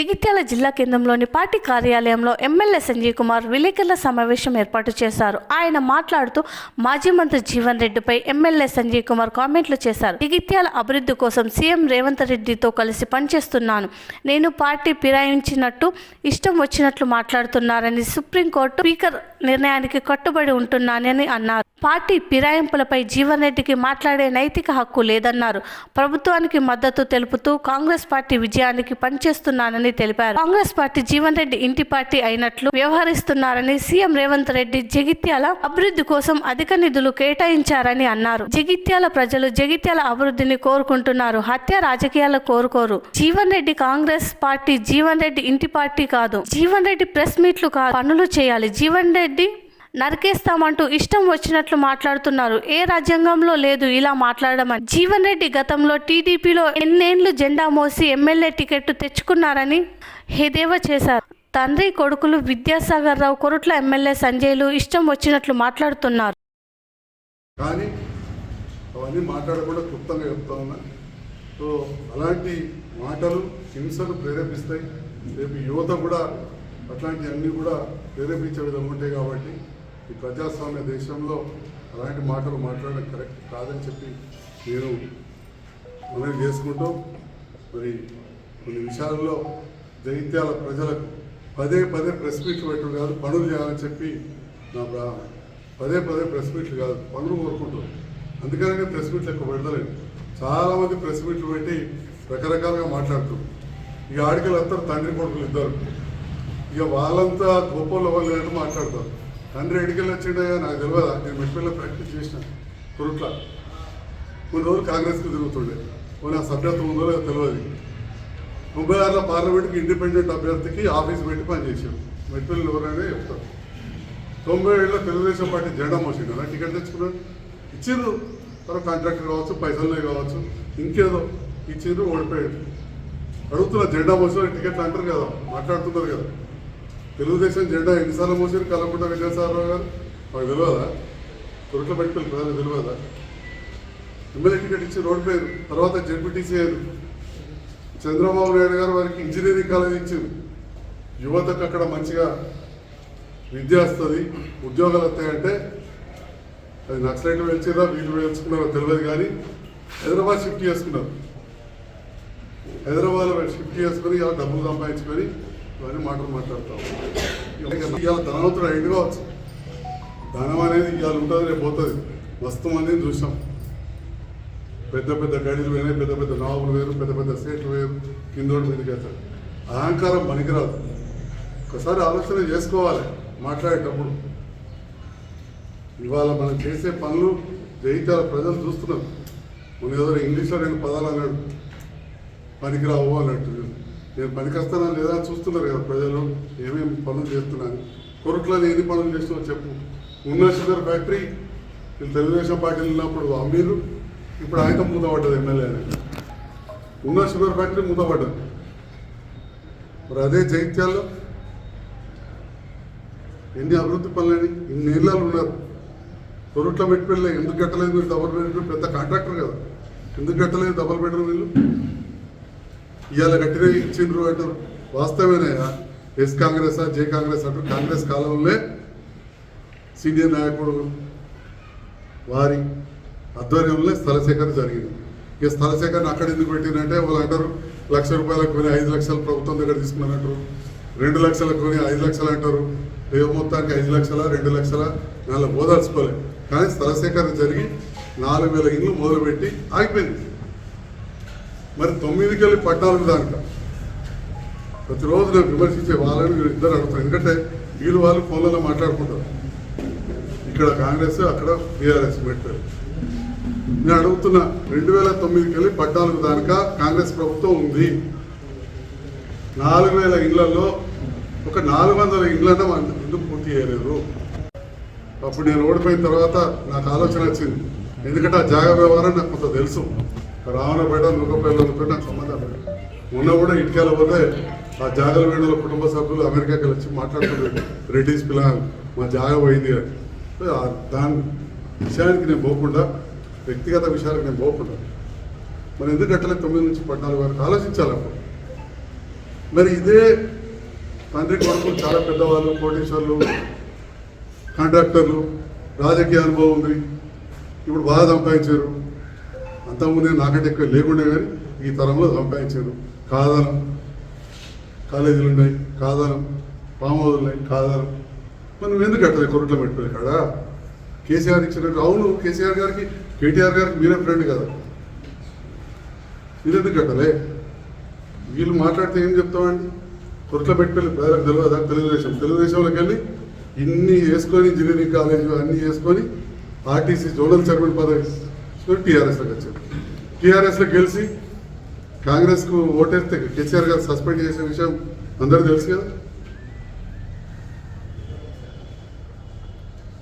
జగిత్యాల జిల్లా కేంద్రంలోని పార్టీ కార్యాలయంలో ఎమ్మెల్యే సంజయ్ కుమార్ విలేకరుల సమావేశం ఏర్పాటు చేశారు. ఆయన మాట్లాడుతూ మాజీ మంత్రి జీవన్ రెడ్డిపై ఎమ్మెల్యే సంజయ్ కుమార్ కామెంట్లు చేశారు. జగిత్యాల అభివృద్ధి కోసం సీఎం రేవంత్ రెడ్డితో కలిసి పనిచేస్తున్నాను. నేను పార్టీ ఫిరాయించినట్టు ఇష్టం వచ్చినట్లు మాట్లాడుతున్నారని సుప్రీంకోర్టు స్పీకర్ నిర్ణయానికి కట్టుబడి ఉంటున్నానని అన్నారు. పార్టీ ఫిరాయింపులపై జీవన్ రెడ్డికి మాట్లాడే నైతిక హక్కు లేదన్నారు. ప్రభుత్వానికి మద్దతు తెలుపుతూ కాంగ్రెస్ పార్టీ విజయానికి పనిచేస్తున్నానని తెలిపారు. కాంగ్రెస్ పార్టీ జీవన్ రెడ్డి ఇంటి పార్టీ అయినట్లు వ్యవహరిస్తున్నారని సీఎం రేవంత్ రెడ్డి జగిత్యాల అభివృద్ధి కోసం అధిక నిధులు కేటాయించారని అన్నారు. జగిత్యాల ప్రజలు జగిత్యాల అభివృద్ధిని కోరుకుంటున్నారు. హత్య రాజకీయాలు కోరుకోరు. జీవన్ రెడ్డి కాంగ్రెస్ పార్టీ జీవన్ రెడ్డి ఇంటి పార్టీ కాదు. జీవన్ రెడ్డి ప్రెస్ మీట్లు కాదు. పనులు చేయాలి. జీవన్ రెడ్డి నరికేస్తామంటూ ఇష్టం వచ్చినట్లు మాట్లాడుతున్నారు. ఏ రాజ్యాంగంలో లేదు ఇలా మాట్లాడమని. జీవన్ రెడ్డి గతంలో టీడీపీలో ఎన్నేళ్ళు జెండా మోసి ఎమ్మెల్యే టికెట్ తెచ్చుకున్నారని హేదేవ చేశారు. తండ్రి కొడుకులు విద్యాసాగర్ రావు కొరుట్ల ఎమ్మెల్యే సంజయ్లు ఇష్టం వచ్చినట్లు మాట్లాడుతున్నారు. కానీ అవన్నీ మాట్లాడకుండా క్లుప్తంగా చెప్తా ఉన్నా. సో అలాంటి మాటలు హింసను ప్రేరేపిస్తాయి. రేపు యువత కూడా అట్లాంటివన్నీ కూడా ప్రేరేపించే విధంగా ఉంటాయి కాబట్టి ఈ ప్రజాస్వామ్య దేశంలో అలాంటి మాటలు మాట్లాడడం కరెక్ట్ కాదని చెప్పి నేను మనం చేసుకుంటూ మరి కొన్ని విషయాల్లో జగిత్యాల ప్రజలకు పదే పదే ప్రెస్ మీట్లు పెట్టడం కాదు పనులు చేయాలని చెప్పి నా పదే పదే ప్రెస్ మీట్లు కాదు పనులు కోరుకుంటాం. అందుకనే నేను ప్రెస్ మీట్లు ఎక్కువ పెడతలేదు. చాలామంది ప్రెస్ మీట్లు పెట్టి రకరకాలుగా మాట్లాడుతారు ఇక ఆడికలు అందరూ తండ్రి కొడుకులు ఇద్దరు. ఇక వాళ్ళంతా గొప్పలు వాళ్ళు లేనట్టు మాట్లాడతారు. తండ్రి ఎడికెళ్ళి వచ్చిండగా నాకు తెలియదా నేను మెట్పల్లో ప్రాక్టీస్ చేసిన కురుట్ల. కొన్ని రోజులు కాంగ్రెస్కి తిరుగుతుండే. కొన్ని ఆ సభ్యత్వం ఉందో లేదో తెలియదు ముంబై ఆరులో పార్లమెంట్కి ఇండిపెండెంట్ అభ్యర్థికి ఆఫీస్ పెట్టి పనిచేసాడు మెట్పల్లి ఎవరైనా చెప్తారు. తొంభై ఏళ్ళలో తెలుగుదేశం పార్టీ జెండా మోసిండు. అలా టికెట్ తెచ్చుకున్నాడు. ఇచ్చిండ్రు. తర్వాత కాంట్రాక్టర్ కావచ్చు పైసలే కావచ్చు. ఇంకేదో ఇచ్చిండ్రు ఓడిపోయాడు. అడుగుతున్న జెండా మోసిన టికెట్లు అంటారు కదా. మాట్లాడుతున్నారు కదా. తెలుగుదేశం జెండా ఎన్నిసార్లు మోసారు? కలకుండా విజయసాగరరావు గారు? మాకు తెలియదా తురట్లో పెట్టుకోవాలి ప్రజలకు తెలియదా ఎమ్మెల్యే టికెట్ ఇచ్చి రోడ్ పేరు తర్వాత జడ్పీటీసీ అయ్యారు చంద్రబాబు నాయుడు గారు వారికి ఇంజనీరింగ్ కాలేజ్ ఇచ్చింది యువతకు అక్కడ మంచిగా విద్య వస్తుంది ఉద్యోగాలు వస్తాయంటే అది నక్సలైట్లు వెళ్చిరా వీళ్ళు వెళ్చుకున్నారో తెలియదు కానీ హైదరాబాద్ షిఫ్ట్ చేసుకున్నారు. హైదరాబాద్లో షిఫ్ట్ చేసుకుని ఇలా డబ్బులు సంపాదించుకొని ఇవన్నీ మాటలు మాట్లాడతాం ఇవాళ ధనవంతుడు అయింది కావచ్చు ధనం అనేది ఇవాళ ఉంటుంది రేపు పోతుంది. మస్తు అనేది చూసాం. పెద్ద పెద్ద గడిలు వేరే పెద్ద పెద్ద నావులు వేరు పెద్ద పెద్ద సీట్లు వేరు కిందోడి మీదకి వెళ్తారు. అహంకారం పనికిరాదు. ఒకసారి ఆలోచన చేసుకోవాలి మాట్లాడేటప్పుడు. ఇవాళ మనం చేసే పనులు జయితాల ప్రజలు చూస్తున్నారు. మన ఏదో ఇంగ్లీష్లో రెండు పదాలు అన్నాడు. పనికిరావు అన్నట్టు. నేను పనికొస్తానా లేదా అని చూస్తున్నారు కదా ప్రజలు ఏమేమి పనులు చేస్తున్నాను కొరట్లో ఎన్ని పనులు చేస్తున్నావు చెప్పు. ఉన్న షుగర్ ఫ్యాక్టరీ వీళ్ళు తెలుగుదేశం పార్టీలు ఉన్నప్పుడు అమ్మీరు ఇప్పుడు ఆయన మూతపడ్డది ఎమ్మెల్యే అని. ఉన్న షుగర్ ఫ్యాక్టరీ మూతపడ్డది. మరి అదే జైత్యాల్లో ఎన్ని అభివృద్ధి పనులని ఇన్ని నీళ్ళలు ఉన్నారు. కొరుట్ల పెట్టుకెళ్ళి ఎందుకు కట్టలేదు మీరు డబుల్ బెడ్రూమ్ పెద్ద కాంట్రాక్టర్ కదా. ఎందుకు కట్టలేదు డబల్ బెడ్రూమ్ ఇల్లు ఇవాళ కట్టిన ఇచ్చిండ్రు అంటారు వాస్తవేనయ్యా ఎస్ కాంగ్రెస్ జే కాంగ్రెస్ అంటారు కాంగ్రెస్ కాలంలో సీనియర్ నాయకుడు వారి ఆధ్వర్యంలో స్థల సేకరణ జరిగింది. ఇక స్థల సేకరణ అక్కడ ఎందుకు పెట్టిందంటే వాళ్ళు అంటారు లక్ష రూపాయలకు కొని ఐదు లక్షలు ప్రభుత్వం దగ్గర తీసుకున్నారంటారు రెండు లక్షలకు కొని ఐదు లక్షలు అంటారు. ఏ మొత్తానికి ఐదు లక్షల రెండు లక్షల? నెల బోదార్చుకోలేదు కానీ స్థల సేకరణ జరిగి నాలుగు వేల ఇళ్ళు మొదలుపెట్టి ఆగిపోయింది. మరి తొమ్మిదికి వెళ్ళి పద్నాలుగు దానిక. ప్రతిరోజు నేను విమర్శించే వాళ్ళని ఇద్దరు అడుగుతాను ఎందుకంటే వీళ్ళు వాళ్ళు ఫోన్లలో మాట్లాడుకుంటారు. ఇక్కడ కాంగ్రెస్ అక్కడ టీఆర్ఎస్ పెట్టారు. నేను అడుగుతున్నా రెండు వేల తొమ్మిదికి వెళ్ళి పద్నాలుగు దానిక కాంగ్రెస్ ప్రభుత్వం ఉంది. నాలుగు వేల ఇళ్ళలో ఒక నాలుగు వందల ఇళ్ళన్న మనం ఎందుకు పూర్తి చేయలేదు. అప్పుడు నేను ఓడిపోయిన తర్వాత నాకు ఆలోచన వచ్చింది. ఎందుకంటే ఆ జాగ వ్యవహారం నాకు కొంత తెలుసు. రావణపేట నుగపేట నాకు సంబంధం లేదు మొన్న కూడా ఇటుకల పోతే ఆ జాగల వేణుల కుటుంబ సభ్యులు అమెరికాకి వచ్చి మాట్లాడుతున్నారు. బ్రిటిష్ పిల్లలు మా జాగ పోయింది అని. దాని విషయానికి నేను పోకుండా వ్యక్తిగత విషయాలకు నేను పోకుండా మరి ఎందుకు కట్టలేదు తొమ్మిది నుంచి పద్నాలుగు వరకు ఆలోచించాలి అప్పుడు? మరి ఇదే తండ్రి కొడుకులు చాలా పెద్దవాళ్ళు కోటేశ్వర్లు కాంట్రాక్టర్లు రాజకీయ అనుభవం ఉంది. ఇప్పుడు బాగా సంపాదించారు. అంతకుముందే నాకంటే ఎక్కువ లేకుండే కానీ ఈ తరంలో సంపాదించారు కాదనం కాలేజీలు ఉన్నాయి కాదనం ఫామ్ ఉన్నాయి కాదనం మనం ఎందుకు కట్టలేదు కొరట్లో పెట్టుకోలేదు కాడ కేసీఆర్ ఇచ్చిన అవును కేసీఆర్ గారికి కేటీఆర్ గారికి మీరే ఫ్రెండ్ కదా. మీరెందుకు కట్టలే వీళ్ళు మాట్లాడితే ఏం చెప్తామండి? కొరట్లో పెట్టుకెళ్ళి ప్రజలకు తెలియదా? తెలుగుదేశం. తెలుగుదేశంలోకి వెళ్ళి ఇన్ని వేసుకొని ఇంజనీరింగ్ కాలేజ్ అన్ని వేసుకొని ఆర్టీసీ జోనల్ చైర్మన్ పదవి టీఆర్ఎస్లోకి వచ్చారు. టీఆర్ఎస్లో గెలిచి కాంగ్రెస్కు ఓటేస్తే కేసీఆర్ గారు సస్పెండ్ చేసే విషయం అందరూ తెలుసు కదా?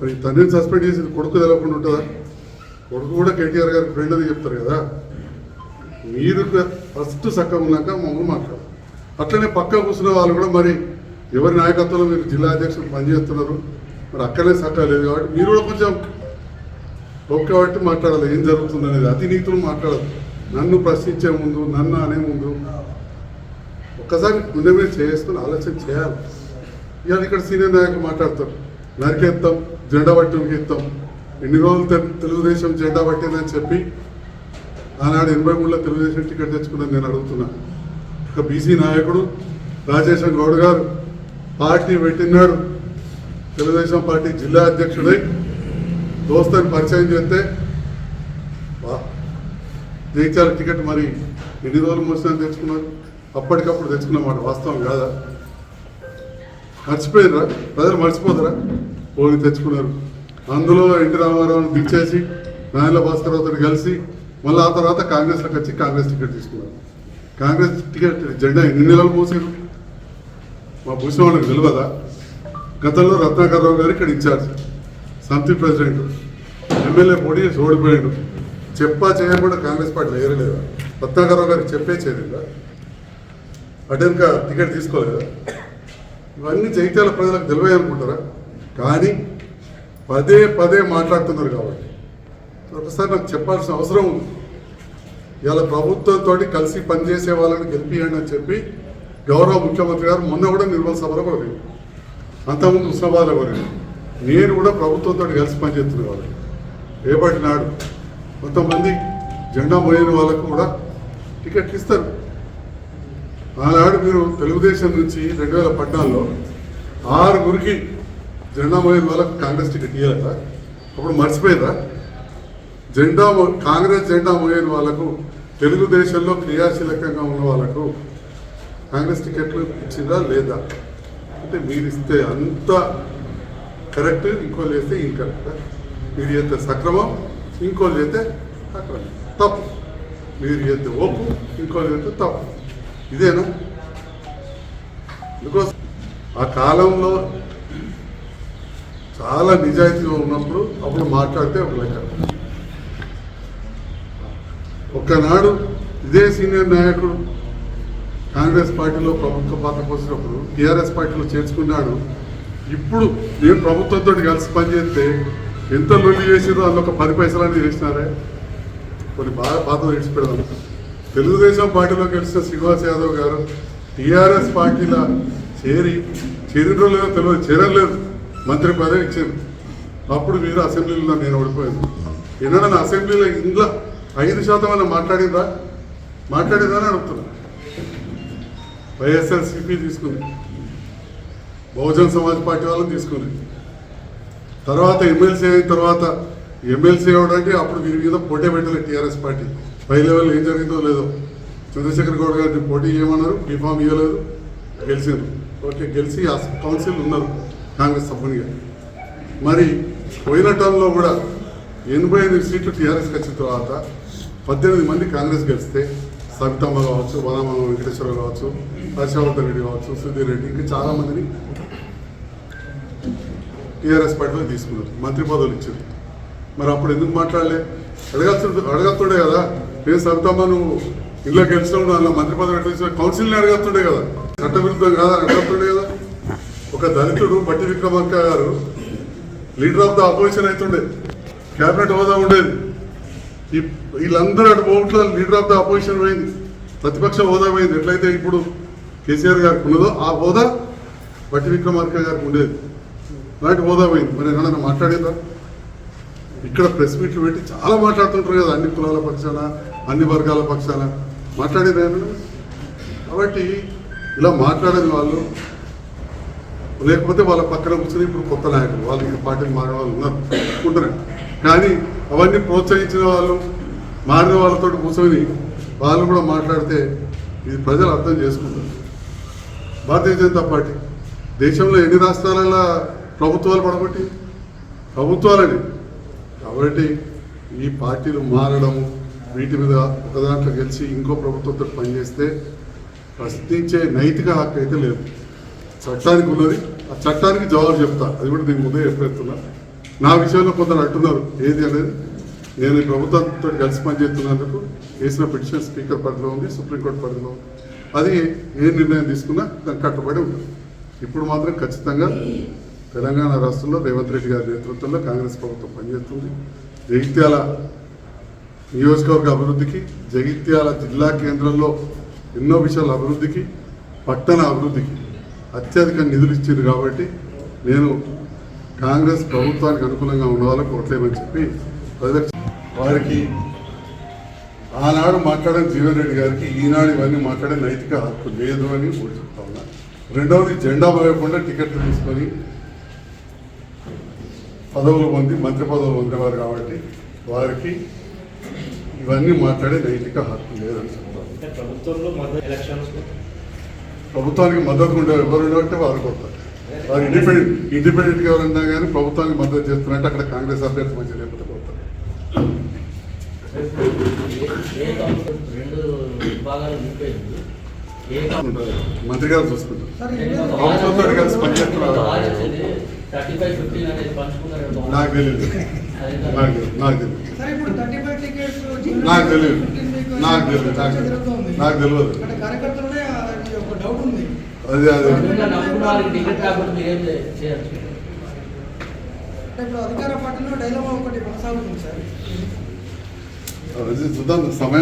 మరి తండ్రిని సస్పెండ్ చేసి కొడుకు తెలవకుండా ఉంటుందా? కొడుకు కూడా కేటీఆర్ గారు ఫ్రెండ్ అని చెప్తారు కదా? మీరు ఫస్ట్ చక్కగా ఉన్నాక మమ్మల్ని మాట్లాడారు అట్లనే పక్క కూర్చున్న వాళ్ళు కూడా మరి ఎవరి నాయకత్వంలో మీరు జిల్లా అధ్యక్షులు పనిచేస్తున్నారు? మరి అక్కడే చక్కగా లేదు కాబట్టి మీరు కూడా కొంచెం ఓకే కాబట్టి మాట్లాడాలి ఏం జరుగుతుంది అనేది అతినీతులు మాట్లాడదు నన్ను ప్రశ్నించే ముందు నన్ను అనే ముందు ఒక్కసారి గుండె మీద చేసుకుని ఆలోచన చేయాలి. ఇవాళ ఇక్కడ సీనియర్ నాయకులు మాట్లాడతారు. నరికేస్తాం జెండా పట్టి ఉరికిస్తాం ఎన్ని రోజులు తెలు- తెలుగుదేశం జెండా పట్టిందని చెప్పి ఆనాడు ఎనభై మూడులో తెలుగుదేశం టికెట్ తెచ్చుకుందని నేను అడుగుతున్నా. ఒక బీసీ నాయకుడు రాజేశం గౌడ్ గారు పార్టీ పెట్టినాడు. తెలుగుదేశం పార్టీ జిల్లా అధ్యక్షుడై దోస్తాన్ని పరిచయం చేస్తే వా- టికెట్ మరి ఎన్ని రోజులు మూసిన తెచ్చుకున్నారు? అప్పటికప్పుడు తెచ్చుకున్నమాట వాస్తవం కాదా? మర్చిపోయినరా? ప్రజలు మర్చిపోతారా? పోయి తెచ్చుకున్నారు. అందులో ఎన్టీ రామారావుని దించేసి నాయన భాస్కర్రావుతో కలిసి మళ్ళీ ఆ తర్వాత కాంగ్రెస్లోకి వచ్చి కాంగ్రెస్ టికెట్ తీసుకున్నారు. కాంగ్రెస్ టికెట్ జెండా ఎన్ని నెలలు మోసారు? మా భూషణ వాళ్ళకి తెలియదా గతంలో రత్నాకర్ రావు గారు ఇక్కడ ఇన్ఛార్జ్. సంతి ప్రెసిడెంట్ ఎమ్మెల్యే మోడీ ఓడిపోయాడు. చెప్పా చేయకుండా కాంగ్రెస్ పార్టీ ఏరలేదా రత్నాకర్ గారికి చెప్పే చేయలేదా? అటెన్క టికెట్ తీసుకోలేదా? ఇవన్నీ జైత్యాల ప్రజలకు తెలివేయాలనుకుంటారా కానీ పదే పదే మాట్లాడుతున్నారు కాబట్టి. ఒకసారి నాకు చెప్పాల్సిన అవసరం ఉంది. ఇవాళ ప్రభుత్వంతో కలిసి పనిచేసే వాళ్ళని గెలిపియండి అని చెప్పి గౌరవ ముఖ్యమంత్రి గారు మొన్న కూడా నిర్మల్ సభలో కోరారు అంతకుముందు ఉస్మాబాద్లో కోరారు నేను కూడా ప్రభుత్వంతో కలిసి పనిచేస్తున్న వాళ్ళు. రేపటి నాడు కొంతమంది జెండా మోయని వాళ్ళకు కూడా టికెట్లు ఇస్తారు. ఆనాడు మీరు తెలుగుదేశం నుంచి రెండు వేల పద్నాలుగులో ఆరుగురికి జెండా మోయని వాళ్ళకు కాంగ్రెస్ టికెట్ ఇవ్వలేదా అప్పుడు మర్చిపోయారా జెండా కాంగ్రెస్ జెండా మోయని వాళ్ళకు తెలుగుదేశంలో క్రియాశీలకంగా ఉన్న వాళ్ళకు కాంగ్రెస్ టికెట్లు ఇచ్చిందా లేదా? అంటే మీరు ఇస్తే అంత కరెక్ట్ ఇంకోళ్ళు చేస్తే ఇన్కరెక్ట్ మీరు చేస్తే సక్రమం ఇంకోళ్ళు చేస్తే అక్రమం తప్పు. మీరు చేస్తే ఒప్పు ఇంకోళ్ళు చేస్తే తప్పు. ఇదేనా? బికాస్ ఆ కాలంలో చాలా నిజాయితీగా ఉన్నప్పుడు అప్పుడు మాట్లాడితే ఒక లెక్క. ఒక్కనాడు ఇదే సీనియర్ నాయకుడు కాంగ్రెస్ పార్టీలో ప్రభుత్వ పాత్ర పోసినప్పుడు టీఆర్ఎస్ పార్టీలో చేర్చుకున్నాడు ఇప్పుడు నేను ప్రభుత్వంతో కలిసి పనిచేస్తే ఎంత లొల్లి చేసిరో అందులో ఒక పది పైసలని చేసినారే? కొన్ని బాగా పాత విడిచిపెడదాం తెలుగుదేశం పార్టీలో గెలిచిన శ్రీనివాస్ యాదవ్ గారు టీఆర్ఎస్ పార్టీలో చేరి చేరినో లేదో తెలియదు చేరలేదు మంత్రి పదవి ఇచ్చారు అప్పుడు మీరు అసెంబ్లీలో నేను ఓడిపోయాను. ఎన్నడన్నా అసెంబ్లీలో ఇంట్లో ఐదు శాతం అన్న మాట్లాడిందా మాట్లాడిందా అని అడుగుతున్నా. వైఎస్ఆర్సీపీ తీసుకుంది. బహుజన్ సమాజ్ పార్టీ వాళ్ళని తీసుకుని. తర్వాత ఎమ్మెల్సీ అయిన తర్వాత ఎమ్మెల్సీ అవడానికి అప్పుడు వీరి మీద పోటీ పెట్టలేదు టీఆర్ఎస్ పార్టీ. పై లెవెల్ ఏం జరిగిందో లేదో. చంద్రశేఖర్ గౌడ్ గారిని పోటీ చేయమన్నారు బీఫామ్ ఇవ్వలేదు గెలిచారు ఓకే గెలిచి ఆ కౌన్సిల్ ఉన్నారు కాంగ్రెస్ సభ్యునిగా. మరి పోయిన టర్మ్లో కూడా ఎనభై ఎనిమిది సీట్లు టీఆర్ఎస్కి వచ్చిన తర్వాత పద్దెనిమిది మంది కాంగ్రెస్ గెలిస్తే సబితమ్మ కావచ్చు వనమ వెంకటేశ్వర కావచ్చు హర్షవర్ధన్ రెడ్డి కావచ్చు సుధీర్ రెడ్డి ఇంకా చాలామందిని టీఆర్ఎస్ పార్టీలో తీసుకున్నారు. మంత్రి పదవులు ఇచ్చారు. మరి అప్పుడు ఎందుకు మాట్లాడలే? అడగాల్సి అడగతుండే కదా. నేను సరితమ్మ నువ్వు ఇంట్లో గెలిచినప్పుడు అలా మంత్రి పదవి ఎట్లా కౌన్సిల్ని అడగతుండే కదా. చట్టవిరుద్ధం కాదా అడగతుండే కదా. ఒక దళితుడు బట్టి విక్రమార్క గారు లీడర్ ఆఫ్ ద అపోజిషన్ అవుతుండే. క్యాబినెట్ హోదా ఉండేది. ఈ వీళ్ళందరూ అటు పోవట్ల లీడర్ ఆఫ్ ద అపోజిషన్ పోయింది. ప్రతిపక్ష హోదా పోయింది. ఎట్లయితే ఇప్పుడు కేసీఆర్ గారికి ఉన్నదో ఆ హోదా బట్టి విక్రమార్క గారికి ఉండేది. బయట హోదా పోయింది. మరి ఏమన్నా మాట్లాడేదా? ఇక్కడ ప్రెస్ మీట్లు పెట్టి చాలా మాట్లాడుతుంటారు కదా అన్ని కులాల పక్షాన అన్ని వర్గాల పక్షాన. మాట్లాడేది కాబట్టి ఇలా మాట్లాడని వాళ్ళు లేకపోతే వాళ్ళ పక్కన కూర్చొని ఇప్పుడు కొత్త నాయకులు వాళ్ళు ఈ పార్టీని మారిన వాళ్ళు ఉన్నారు ఉంటున్నారు కానీ అవన్నీ ప్రోత్సహించిన వాళ్ళు మారిన వాళ్ళతో కూర్చొని వాళ్ళు కూడా మాట్లాడితే ఇది ప్రజలు అర్థం చేసుకుంటారు. భారతీయ జనతా పార్టీ దేశంలో ఎన్ని రాష్ట్రాలలో ప్రభుత్వాలు పడబట్టి ప్రభుత్వాలని. కాబట్టి ఈ పార్టీలు మారడము వీటి మీద ఒక దాంట్లో గెలిచి ఇంకో ప్రభుత్వంతో పనిచేస్తే ప్రశ్నించే నైతిక హక్కు అయితే లేదు. చట్టానికి ఉన్నది. ఆ చట్టానికి జవాబు చెప్తా. అది కూడా దీని ముందే చెప్పేస్తున్నా. నా విషయంలో కొందరు అంటున్నారు ఏది అనేది. నేను ప్రభుత్వంతో కలిసి పనిచేస్తున్నందుకు వేసిన పిటిషన్ స్పీకర్ పరిధిలో ఉంది సుప్రీంకోర్టు పరిధిలో ఉంది. అది ఏ నిర్ణయం తీసుకున్నా దానికి కట్టుబడి ఉంటుంది. ఇప్పుడు మాత్రం ఖచ్చితంగా తెలంగాణ రాష్ట్రంలో రేవంత్ రెడ్డి గారి నేతృత్వంలో కాంగ్రెస్ ప్రభుత్వం పనిచేస్తుంది. జగిత్యాల నియోజకవర్గ అభివృద్ధికి జగిత్యాల జిల్లా కేంద్రంలో ఎన్నో విషయాల అభివృద్ధికి పట్టణ అభివృద్ధికి అత్యధిక నిధులు ఇచ్చింది కాబట్టి నేను కాంగ్రెస్ ప్రభుత్వానికి అనుకూలంగా ఉన్న వాళ్ళకు ఓట్లేమని చెప్పి ప్రజలకు వారికి ఆనాడు మాట్లాడిన జీవన్ రెడ్డి గారికి ఈనాడు ఇవన్నీ మాట్లాడే నైతిక హక్కు లేదు అని కూడా చెప్తా ఉన్నా. రెండవది జెండా పోయకుండా టికెట్లు తీసుకొని పదవులు పొంది మంత్రి పదవులు పొందినవారు కాబట్టి వారికి ఇవన్నీ మాట్లాడే నైతిక హక్కు లేదని ఎలక్షన్స్ ప్రభుత్వానికి మద్దతు ఉండే ఎవరు ఉంటే వారు కొడతారు వారు ఇండిపెండెంట్ ఇండిపెండెంట్గా ఎవరన్నా కానీ ప్రభుత్వానికి మద్దతు చేస్తున్నట్టు అక్కడ కాంగ్రెస్ అభ్యర్థి మంచి లేకపోతే కొడతారు. మంత్రి గారు చూసుకుంటారు. ప్రభుత్వంతో కలిసి పనిచేస్తున్నారు థర్టీ ఫైవ్ ఫిఫ్టీన్ అనేది పంచుకున్నారు. నాకు తెలియదు నాకు తెలియదు నాకు తెలియదు సరే ఇప్పుడు థర్టీ ఫైవ్ టికెట్స్ నాకు తెలియదు నాకు తెలియదు అది ఒక డౌట్ ఉంది. అది అధికార పార్టీలో డైలమా ఒకటి కొనసాగుతుంది సార్. అది చూద్దాం. సమయం